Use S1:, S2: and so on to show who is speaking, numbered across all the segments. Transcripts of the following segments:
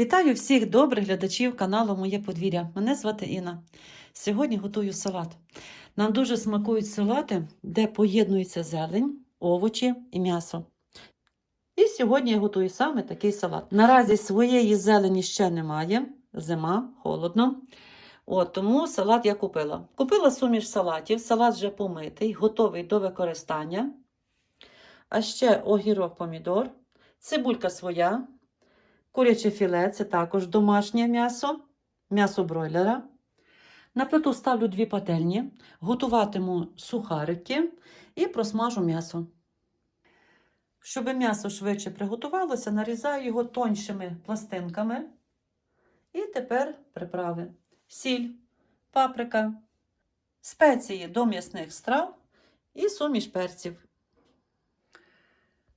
S1: Вітаю всіх добрих глядачів каналу Моє подвір'я. Мене звати Інна. Сьогодні готую салат. Нам дуже смакують салати, де поєднується зелень, овочі і м'ясо. І сьогодні я готую саме такий салат. Наразі своєї зелені ще немає. Зима, холодно. От, тому салат я купила. Купила суміш салатів, салат вже помитий, готовий до використання. А ще огірок помідор, цибулька своя, Куряче філе це також домашнє м'ясо, м'ясо бройлера. На плиту ставлю дві пательні, готуватиму сухарики і просмажу м'ясо. Щоб м'ясо швидше приготувалося, нарізаю його тоншими пластинками. І тепер приправи: сіль, паприка, спеції до м'ясних страв і суміш перців.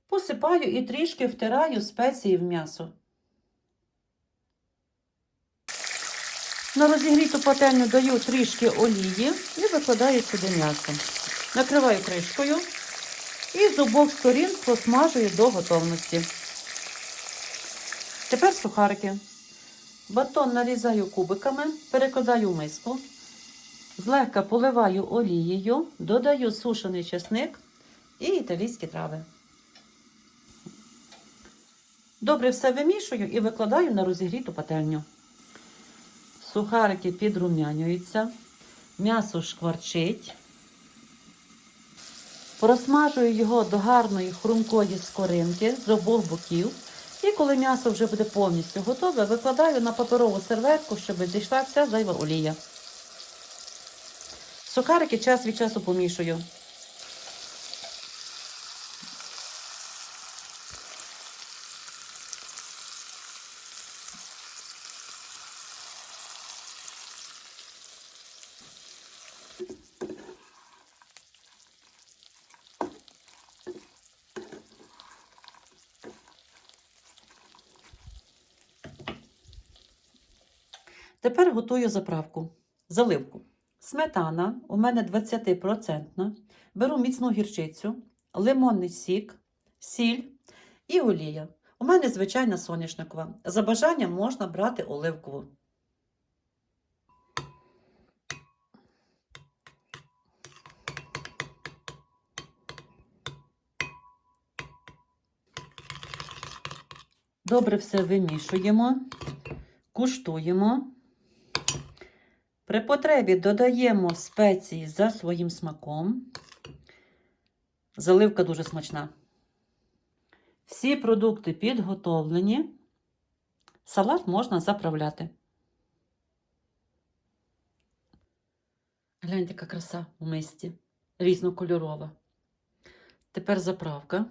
S1: Посипаю і трішки втираю спеції в м'ясо. На розігріту пательню даю трішки олії і викладаю сюди м'ясо. Накриваю кришкою і з обох сторін просмажую до готовності. Тепер сухарики. Батон нарізаю кубиками, перекладаю в миску, злегка поливаю олією, додаю сушений чесник і італійські трави. Добре все вимішую і викладаю на розігріту пательню. Сухарики підрумянюються, м'ясо шкварчить. Просмажую його до гарної хрумкої скоринки з обох боків. І коли м'ясо вже буде повністю готове, викладаю на паперову серветку, щоб зійшла вся зайва олія. Сухарики час від часу помішую. Тепер готую заправку. Заливку. Сметана у мене 20%. Беру міцну гірчицю, лимонний сік, сіль і олія. У мене звичайна соняшникова. За бажанням можна брати оливкову. Добре все вимішуємо, куштуємо. При потребі додаємо спеції за своїм смаком. Заливка дуже смачна. Всі продукти підготовлені. Салат можна заправляти. Гляньте, яка краса у мисті. Різнокольорова. Тепер заправка.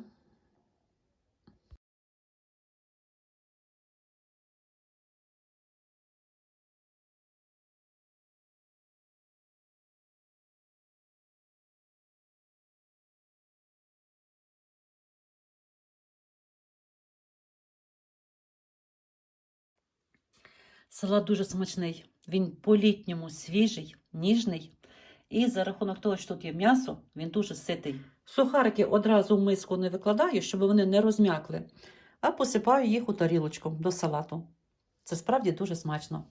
S1: Салат дуже смачний. Він по-літньому свіжий, ніжний. І за рахунок того, що тут є м'ясо, він дуже ситий. Сухарики одразу в миску не викладаю, щоб вони не розм'якли, а посипаю їх у тарілочку до салату. Це справді дуже смачно.